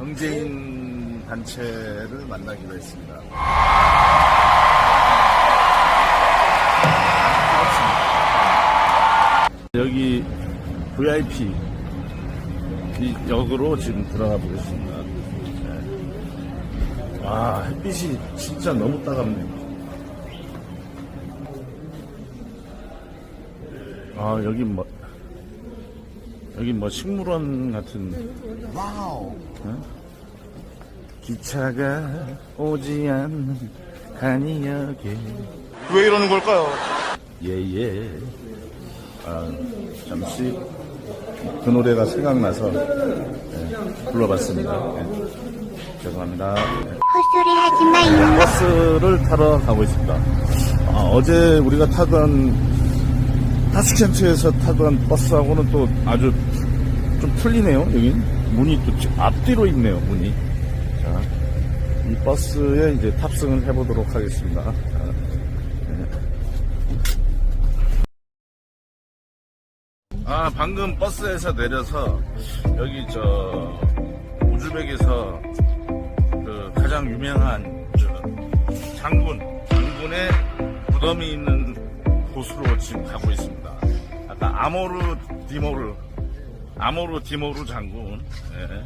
경제인 단체를 만나기로 했습니다. 여기 VIP 이 역으로 지금 들어가 보겠습니다. 네. 아 햇빛이 진짜 너무 따갑네요. 아 여기 뭐 여기 뭐 식물원 같은 와우. 기차가 오지 않는 간이역에 왜 이러는 걸까요? 예예 아 잠시 그 노래가 생각나서 예, 불러봤습니다 예, 죄송합니다 예. 헛소리 하지 마요. 버스를 타러 가고 있습니다 아, 어제 우리가 타던 타스켄트에서 타던 버스하고는 또 아주 좀 틀리네요 여기 문이 또 지- 앞뒤로 있네요 문이. 자, 이 버스에 이제 탑승을 해보도록 하겠습니다. 자, 아, 방금 버스에서 내려서 여기 저 우즈벡에서 그 가장 유명한 저 장군, 장군의 무덤이 있는 곳으로 지금 가고 있습니다. 아까 아모르 디모르, 아모르 디모르 장군, 예.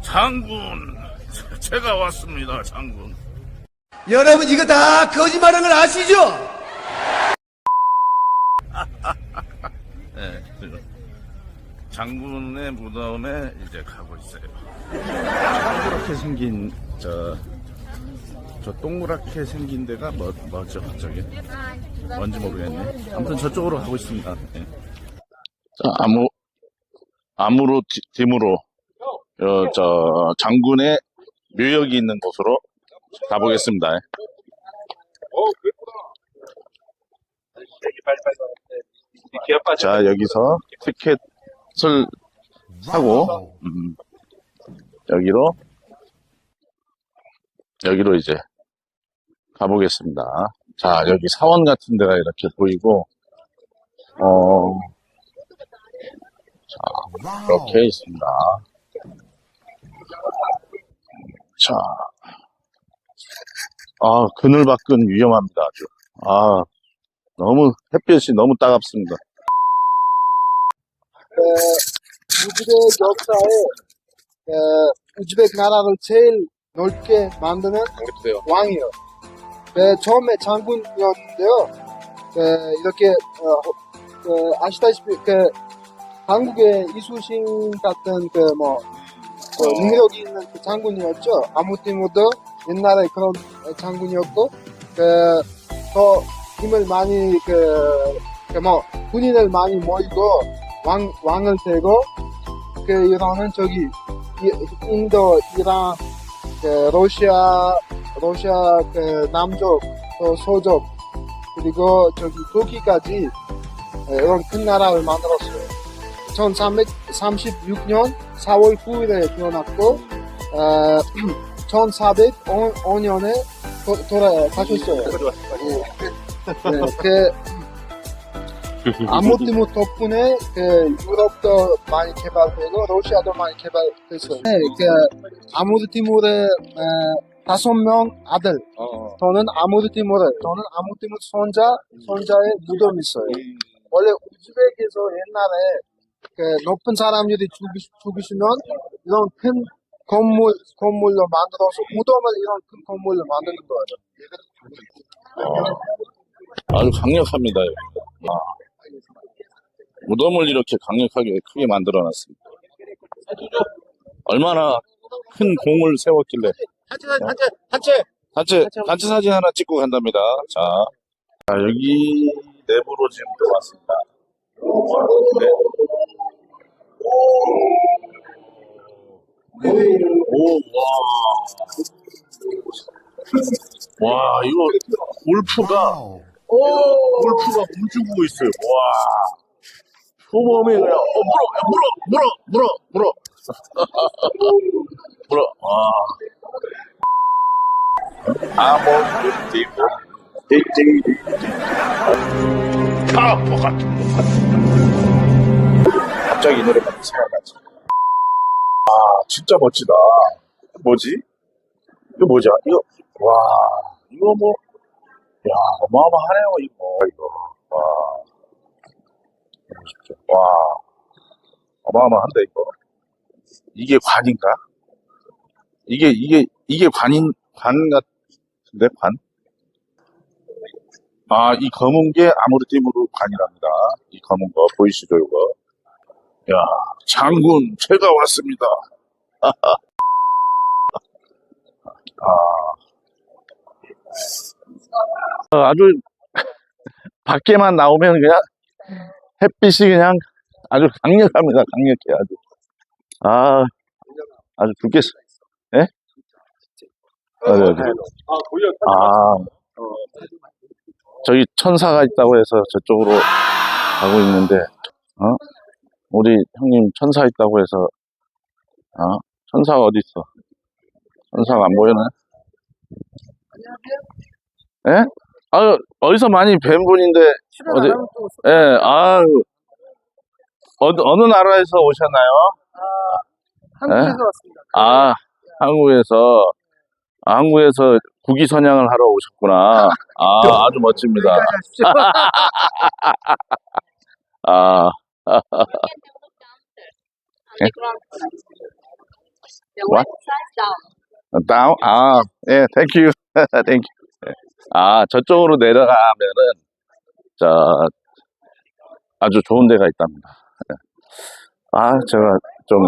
장군, 제가 왔습니다, 장군. 여러분 이거 다 거짓말한 걸 아시죠? 예, 지금 장군의 무덤에 이제 가고 있어요. 동그랗게 생긴 저, 저 동그랗게 생긴 데가 뭐, 뭐죠? 저기 뭔지 모르겠네. 아무튼 저쪽으로 가고 있습니다. 예. 자, 아무 아무로 디- 디무로 어, 저 장군의 묘역이 있는 곳으로 가보겠습니다. 자 여기서 티켓을 사고 음, 여기로 여기로 이제 가보겠습니다. 자 여기 사원 같은 데가 이렇게 보이고 어, 자 이렇게 있습니다. 자, 아 그늘 밖은 위험합니다 아주. 아 너무 햇볕이 너무 따갑습니다. 우즈벡 역사에 에, 우즈벡 나라를 제일 넓게 만드는 왕이요. 네, 처음에 장군이었는데요. 네, 이렇게 어, 그 아시다시피 그 한국의 이수신 같은 그뭐 그 능력이 있는 그 장군이었죠. 아무티모도 옛날에 그런 장군이었고 그더 힘을 많이 그뭐 군인을 많이 모이고 왕 왕을 대고 그 이란은 저기 이- 인도, 이란, 그 러시아, 러시아 그 남쪽, 또 서쪽 그리고 저기 터키까지 예, 이런 큰 나라를 만들었어요. 1336년 4월 9일에 태어났고 어, 1405년에 돌아 가셨어요. 네, 그 아무띠무 덕분에 그 유럽도 많이 개발되고 러시아도 많이 개발됐어요. 네, 그 아무르티무르의 에, 다섯 명 아들. 저는 아무르티무르, 저는 아무르티무르 손자, 손자의 무덤이 있어요. 원래 우즈벡에서 옛날에 그 높은 사람들이 죽이, 죽으시면 이런 큰 건물 건물로 만들어서 무덤을 이런 큰 건물로 만드는 거예요. 아주 강력합니다. 아. 무덤을 이렇게 강력하게 크게 만들어 놨습니다. 얼마나 큰 공을 세웠길래. 단체 단체 단체 단체, 단체 사진 하나 찍고 간답니다. 자, 자, 여기 내부로 지금 들어왔습니다. 네. 오, 와. 와, 이거 골프가 골프가 움직이고 있어요. 와. 표범이 그냥, 어, 물어, 물어, 물어, 물어, 물어. 물어, 와. 아몬드 디모, 딩딩. 파포 같은 거. 갑자기 이 노래가 생각나지. 진짜 멋지다. 뭐지? 이거 뭐지? 이거, 와, 이거 뭐, 야, 어마어마하네요, 이거, 이거. 와. 보십시오. 와. 어마어마한데, 이거. 이게 관인가? 이게, 이게, 이게 관인, 관 같 은데, 관? 아, 이 검은 게 아모르티무르 관이랍니다. 이 검은 거, 보이시죠, 이거? 야, 장군, 제가 왔습니다. 아. 어, 아주 밖에만 나오면 그냥 햇빛이 그냥 아주 강력합니다. 강력해 아주. 아, 아주 죽겠어. 예? 어디 어디? 아, 저기 천사가 있다고 해서 저쪽으로 가고 있는데, 어? 우리 형님 천사 있다고 해서, 어? 천사가 어디 있어? 천사가 안 보이네? 예? 아, 어디서 많이 뵌 분인데, 어디, 예, 아유, 어느, 어느 나라에서 오셨나요? 한국에서 왔습니다. 아, 한국에서, 아, 한국에서 국위 선양을 하러 오셨구나. 아, 아주 멋집니다. 하십시오. 아, What? down. 다운? 아, 예, 땡큐. 땡큐. 아, 저쪽으로 내려가면은, 저, 아주 좋은 데가 있답니다. 예. 아, 제가 좀,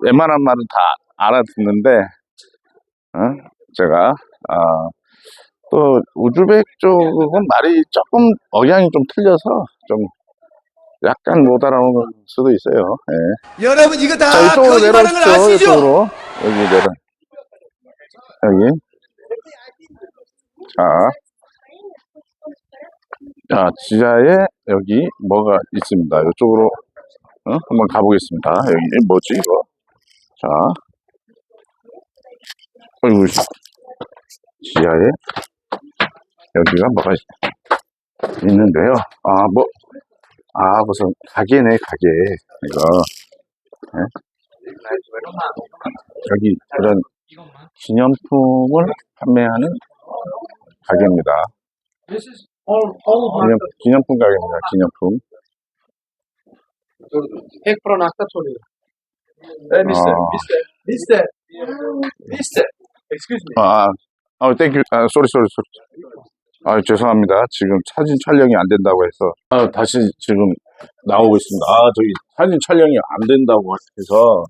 웬만한 말은 다 알아듣는데, 어? 제가, 아, 또, 우즈벡 쪽은 말이 조금 억양이 좀 틀려서, 좀, 약간 못 알아오는 수도 있어요. 예. 여러분 이거 다 자, 이쪽으로 거짓말하는 걸 내려오십시오. 아시죠? 이쪽으로. 여기 내려. 여기. 자. 자, 지하에 여기 뭐가 있습니다. 이쪽으로, 어? 한번 가보겠습니다. 여기 뭐지, 이거? 자. 어이구, 씨. 지하에 여기가 뭐가 있, 있는데요. 아, 뭐, 아, 무슨 가게네, 가게. 이거. 여기 그런 기념품을 판매하는 가게입니다. 기념, 기념품 가게입니다. 기념품. 100% 낙타촌이에요. 아, 미스터, 미스터, excuse me. 아, 아, 땡큐. 아, 쏘리, 쏘리, 쏘리. 아, 죄송합니다. 지금 사진 촬영이 안 된다고 해서. 아, 다시 지금 나오고 있습니다. 아, 저기 사진 촬영이 안 된다고 해서,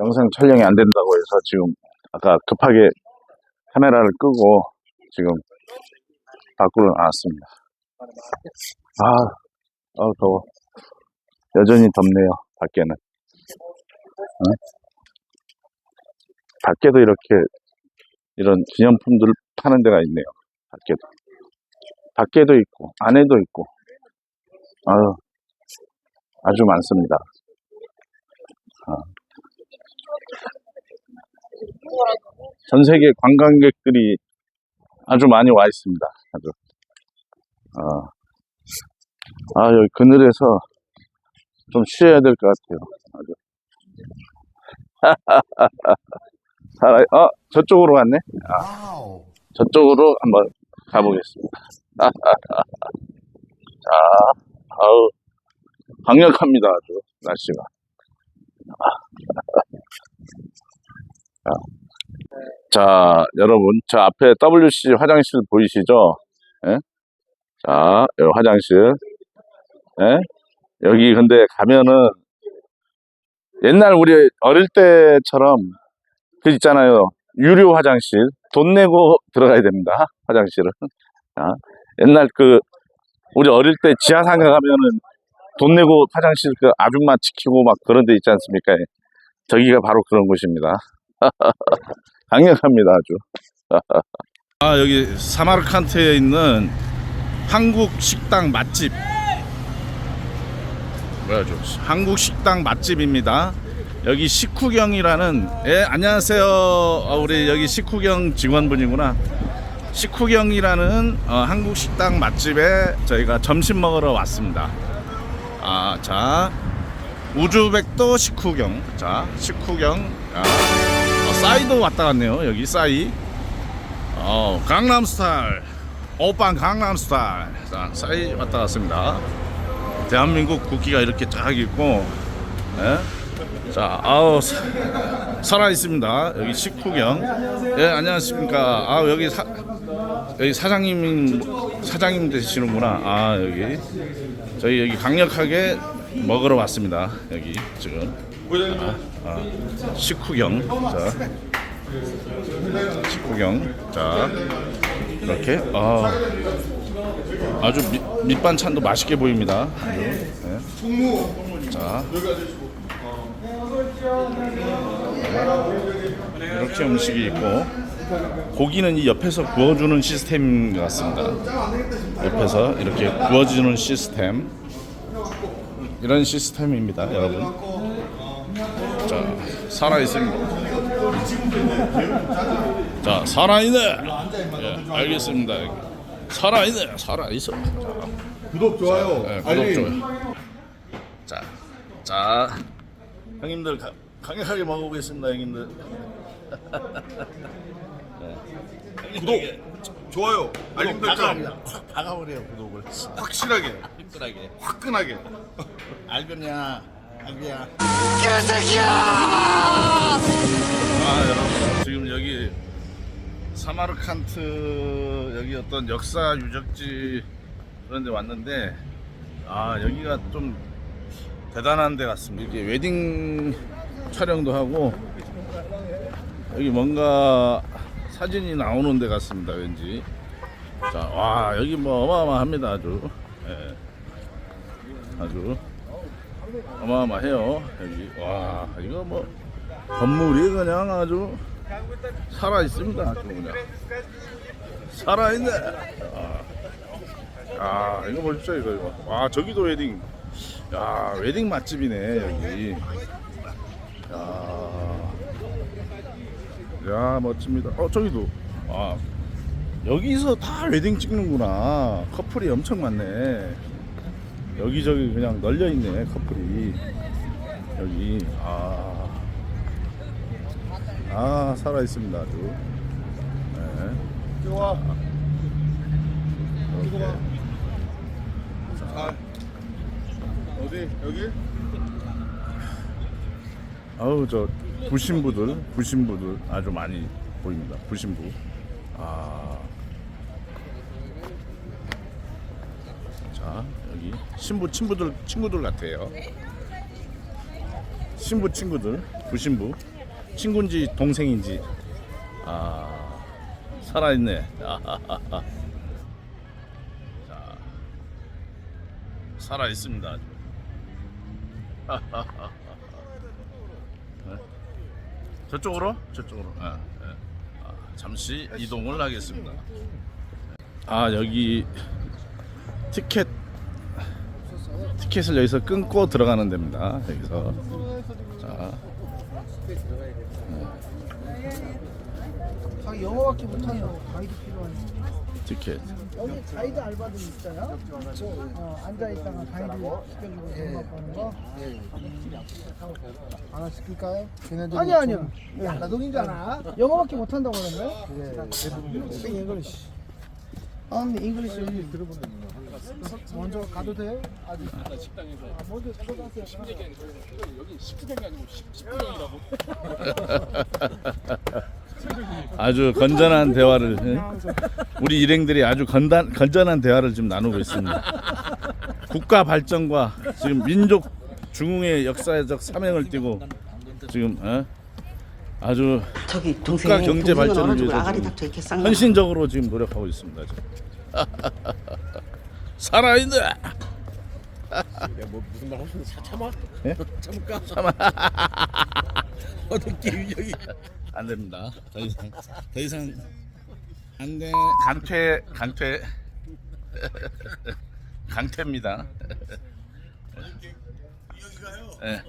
영상 촬영이 안 된다고 해서 지금 아까 급하게 카메라를 끄고 지금 밖으로 나왔습니다. 아, 아, 더워. 여전히 덥네요, 밖에는. 응? 밖에도 이렇게 이런 기념품들 파는 데가 있네요. 밖에도. 밖에도 있고, 안에도 있고. 아유, 아주 많습니다. 아. 전 세계 관광객들이 아주 많이 와 있습니다. 아주. 아, 아 여기 그늘에서 좀 쉬어야 될 것 같아요. 아주. 살아, 어, 저쪽으로 갔네? 아, 저쪽으로 한번 가보겠습니다. 자, 아우, 강력합니다, 아주, 날씨가. 자, 자, 여러분, 저 앞에 WC 화장실 보이시죠? 예? 자, 여기 화장실. 예? 여기 근데 가면은 옛날 우리 어릴 때처럼 그 있잖아요. 유료 화장실. 돈 내고 들어가야 됩니다. 화장실은. 자, 옛날 그 우리 어릴 때 지하상가 가면은 돈 내고 화장실 그 아줌마 지키고 막 그런 데 있지 않습니까? 저기가 바로 그런 곳입니다. 강력합니다, 아주. 아, 여기 사마르칸트에 있는 한국 식당 맛집. 뭐야, 저 한국 식당 맛집입니다. 여기 식후경이라는 예, 안녕하세요. 어, 우리 여기 식후경 직원분이구나. 식후경이라는 어, 한국 식당 맛집에 저희가 점심 먹으러 왔습니다. 아, 자. 우즈벡도 식후경. 자, 식후경. 아, 어, 싸이도 왔다 갔네요. 여기 싸이. 어, 강남 스타일. 오빤 강남 스타일. 자, 싸이 왔다 갔습니다. 대한민국 국기가 이렇게 쫙 있고, 예? 자, 아우, 사, 살아 있습니다. 여기 식후경. 예, 안녕하십니까. 아, 여기 사, 여기 사장님, 사장님 되시는구나. 아, 여기. 저희 여기 강력하게 먹으러 왔습니다. 여기 지금. 아, 아, 식후경. 자. 식후경. 자. 이렇게. 아. 아주 밑, 밑반찬도 맛있게 보입니다. 아주. 네. 자. 이렇게 음식이 있고 고기는 이 옆에서 구워주는 시스템인 것 같습니다. 옆에서 이렇게 구워주는 시스템 이런 시스템입니다, 여러분. 자 살아 있습니다. 자 살아 있네. 예, 알겠습니다. 살아 있네, 살아 있어. 구독, 좋아요. 네, 구독 좋아요. 자, 자, 형님들 가, 강력하게 먹어보겠습니다, 형님들. 구독, 좋아요. 알림 설정. 확 박아버려요 구독을. 확실하게, 끈끈하게. 화끈하게. 알겠냐? 알겠냐? 아 여러분 지금 여기 사마르칸트 여기 어떤 역사 유적지 그런 데 왔는데 아 여기가 좀 대단한 데 같습니다 이렇게 웨딩 촬영도 하고 여기 뭔가 사진이 나오는 데 같습니다 왠지. 자 와 여기 뭐 어마어마합니다 아주. 예. 아주 어마어마해요 여기. 와 이거 뭐 건물이 그냥 아주 살아 있습니다 아주 그냥. 살아 있네. 아, 야 이거 보십시오 이거 이거. 와 저기도 웨딩. 야 웨딩 맛집이네 여기 야, 야 멋집니다 어 저기도 아 여기서 다 웨딩 찍는구나 커플이 엄청 많네 여기저기 그냥 널려 있네 커플이 여기 아, 아 살아 있습니다 아주 네. 좋아. 이렇게. 아, 어디? 여기? 아우 저 부신부들 부신부들 아주 많이 보입니다. 부신부. 아. 자 여기 신부 친구들 친구들 같아요. 신부 친구들 부신부. 친구인지 동생인지. 아 살아있네. 자 살아있습니다 저쪽으로? 저쪽으로. 아, 예. 아, 잠시 이동을 하겠습니다. 아 여기 티켓 티켓을 여기서 끊고 들어가는 데입니다. 여기서 자 자기 영어밖에 못하면 가이드 필요하니. 티켓. 여기 가이드 알바들 있어요? 어, 앉아있다가 가이드 시켜주고 돈 받고 하는 거? 하나 시킬까요? 아니 아니요. 나동이잖아? 영어밖에 못한다고 그러는데? 그래 잉글리시 아 근데 잉글리시 여기 들어보는 먼저 가도 돼요? 아직 식당에서. 먼저 들어가세요. 아 주 건전한 대화를 예? 우리 일행들이 아주 건단, 건전한 대화를 지금 나누고 있습니다. 국가 발전과 지금 민족 중흥의 역사적 사명을 띠고 지금 어? 아주 저기 동생 국가 경제 발전을 위해서 아가리 지금 닥쳐 이렇게 쌍 헌신적으로 지금 노력하고 있습니다. 지금. 살아있네. 뭐 무슨 말 하시는 사 참아? 예? 참을까? 참아. 어떻게 여기 안 됩니다. 더 이상 더 이상 안 돼. 강퇴 강퇴 강퇴입니다. 네.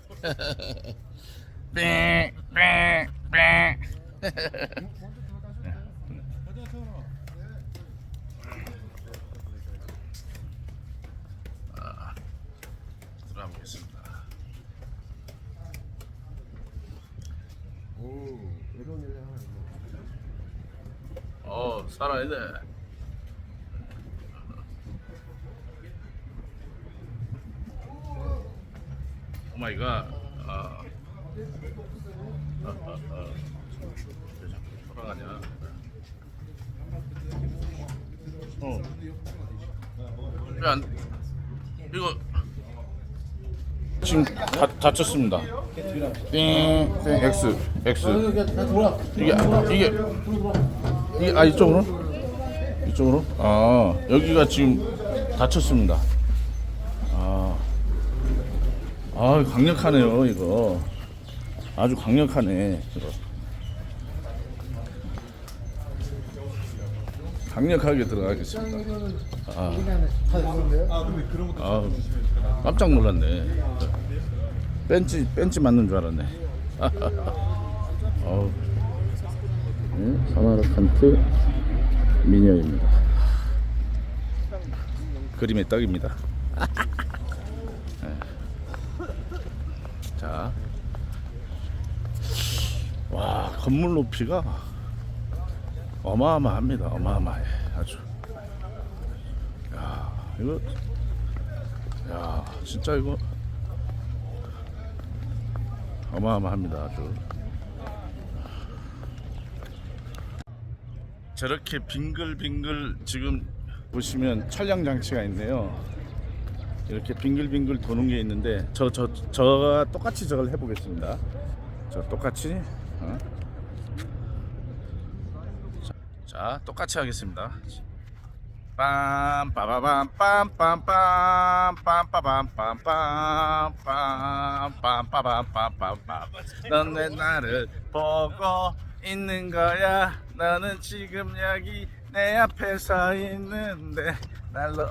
네. 네. 여기가요. 들어보겠습니다. 오. 살아야 돼. 오 마이 갓. 아. 아, 아, 돌아가냐? 어. 야, 이거 지금 다, 다쳤습니다. 띵, 띵, X, X. 이게 이게 이게 아 이쪽으로? 이쪽으로? 아 여기가 지금 다쳤습니다. 아, 아 강력하네요 이거. 아주 강력하네 이거. 강력하게 들어가겠습니다. 아, 아 깜짝 놀랐네. 벤치 벤치 맞는 줄 알았네. 어우. 네, 사마르칸트 미녀입니다. 그림의 떡입니다. 네. 자, 와 건물 높이가 어마어마합니다. 어마어마해 아주. 야 이거, 야 진짜 이거 어마어마합니다 아주. 저렇게 빙글빙글 지금 보시면 촬영 장치가 있네요. 이렇게 빙글빙글 도는 게 있는데 저 저 저 가 똑같이 저걸 해보겠습니다. 저 똑같이 어? 자, 자 똑같이 하겠습니다. 빰 빠바밤 빰빰빰 빰빠밤 빰빰 빰빰 빠밤 빰빰빰 넌 내 나를 보고 있는 거야 너는 지금 여기 내 앞에 서 있는데 날로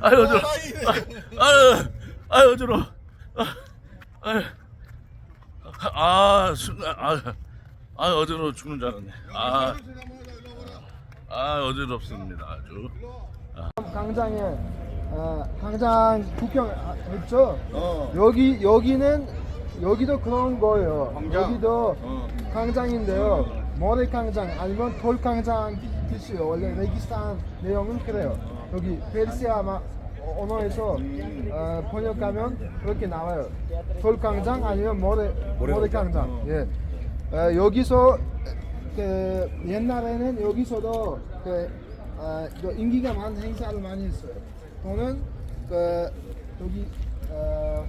아유 어지러 아유 아유 어지러 아유 아 순간 아유 아 어지러워 죽는 줄 알았네 아, 아 어지럽습니다 아주 광장에 어, 광장 구경했죠? 어. 여기 여기는 여기도 그런 거예요. 광장? 여기도 어. 광장인데요. 모래 광장 아니면 돌 광장 뜻이에요. 원래 레기스탄 내용은 그래요. 여기 페르시아 마- 언어에서 어, 번역하면 그렇게 나와요. 돌 광장 아니면 모래 모래 광장. 예. 어, 여기서 그 옛날에는 여기서도 그 어, 저 인기가 많은 행사를 많이 했어요. 또는 그 여기 어,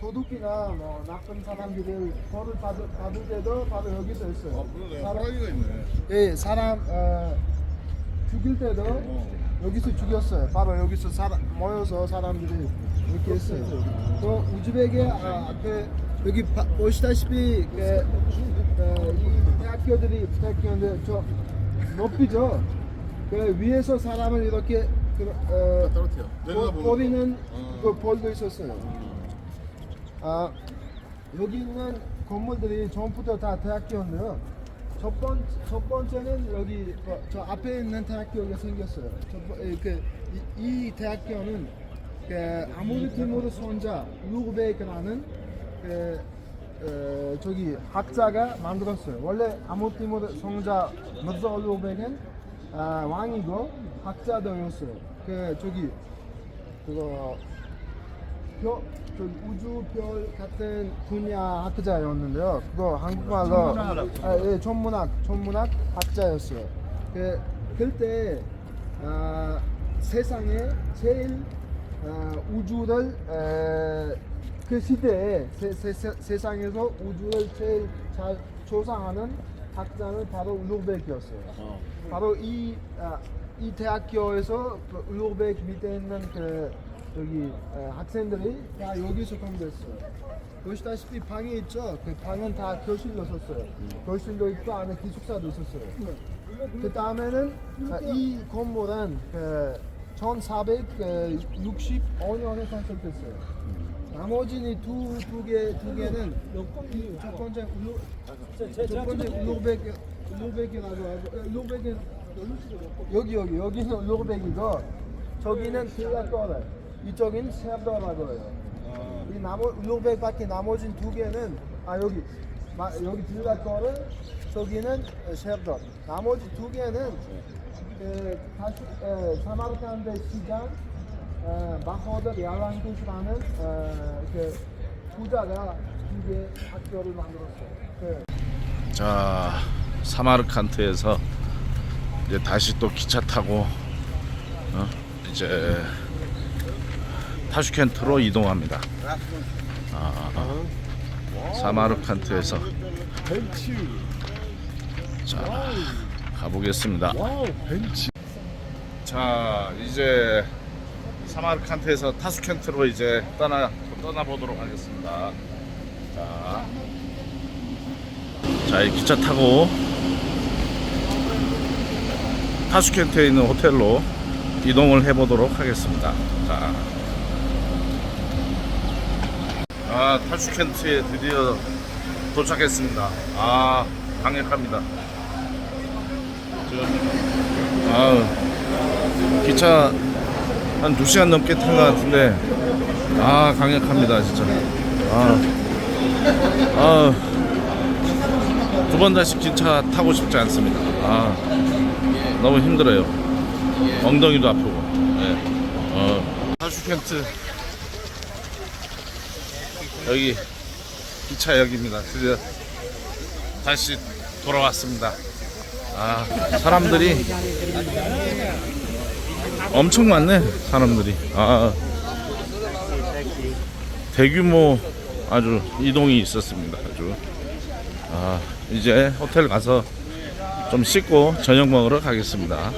도둑이나 뭐 나쁜 사람들을 벌을 받을, 받을 때도 바로 여기서 했어요. 그러네. 사람, 호랑이가 있네. 예, 사람 어, 죽일 때도 여기서 죽였어요. 바로 여기서 사람, 모여서 사람들이 이렇게 했어요. 또 우즈벡에 아, 앞에 여기 바, 보시다시피 그, 어, 이 대학교들이 대학교인데 저 높이죠. 그 위에서 사람을 이렇게 그, 어, 떨어뜨려. 내려다 버- 보는 버리는 어. 그 벌도 있었어요. 아 여기 있는 건물들이 전부터 다 대학교인데요. 첫, 번, 첫 번째는 여기 어, 저 앞에 있는 대학교가 생겼어요. 첫 번, 에, 그, 이, 이 대학교는 그 아무르 티모르 손자 루베크라는 그 어, 저기 학자가 만들었어요. 원래 아무르 티모르 손자 무르자 루베크는 아, 왕이고 학자도였어요. 그 저기 그거 별, 저 우주별 같은 분야 학자였는데요. 그거 한국말로 아, 예, 천문학, 천문학 학자였어요. 그 그때 아, 세상에 제일 아, 우주를 에, 그 시대에 세, 세, 세, 세상에서 우주를 제일 잘 조사하는 학자는 바로 루베크였어요. 바로 이, 아, 이 대학교에서 그 루베크 밑에 있는 그 여기 에, 학생들이 다 여기서 공부했어요. 보시다시피 방이 있죠. 그 방은 다 교실로 썼어요. 교실도 있고 안에 기숙사도 있었어요. 그 다음에는 아, 이 건물은 그 1465년에 건설됐어요. 나머지 두두 개 두 개는 이 첫 번째 울루 첫 번째 울루베크 울루베크라고 하고 울루베크 여기 여기 여기는 울루베크고 저기는 필라토르 이쪽인 세르도라고 해요. 이 나머 울루베크밖에 나머진 두 개는 아 여기 마, 여기 필라토르 저기는 셰르던. 나머지 두 개는 그 다시 에, 사마르칸드 시장 에, 마호드 야란쿠스라는 어, 그 부자가 이게 학교를 만들었어요. 그 자 사마르칸트에서 이제 다시 또 기차 타고 어, 이제 타슈켄트로 이동합니다. 아, 사마르칸트에서 자 가보겠습니다. 자 이제 사마르칸트에서 타슈켄트로 이제 떠나 떠나 보도록 하겠습니다. 자. 자, 이 기차 타고 타슈켄트에 있는 호텔로 이동을 해보도록 하겠습니다. 자, 아, 타슈켄트에 드디어 도착했습니다. 아, 강력합니다. 아, 기차 한 2시간 넘게 탄 것 같은데, 아, 강력합니다, 진짜. 아, 아. 두 번 다시 기차 타고 싶지 않습니다. 아, 너무 힘들어요. 엉덩이도 아프고. 네. 어, 타슈켄트 여기 기차역입니다. 드디어 다시 돌아왔습니다. 아, 사람들이 엄청 많네. 사람들이. 아, 대규모 아주 이동이 있었습니다. 아주. 아, 이제 호텔 가서 좀 씻고 저녁 먹으러 가겠습니다.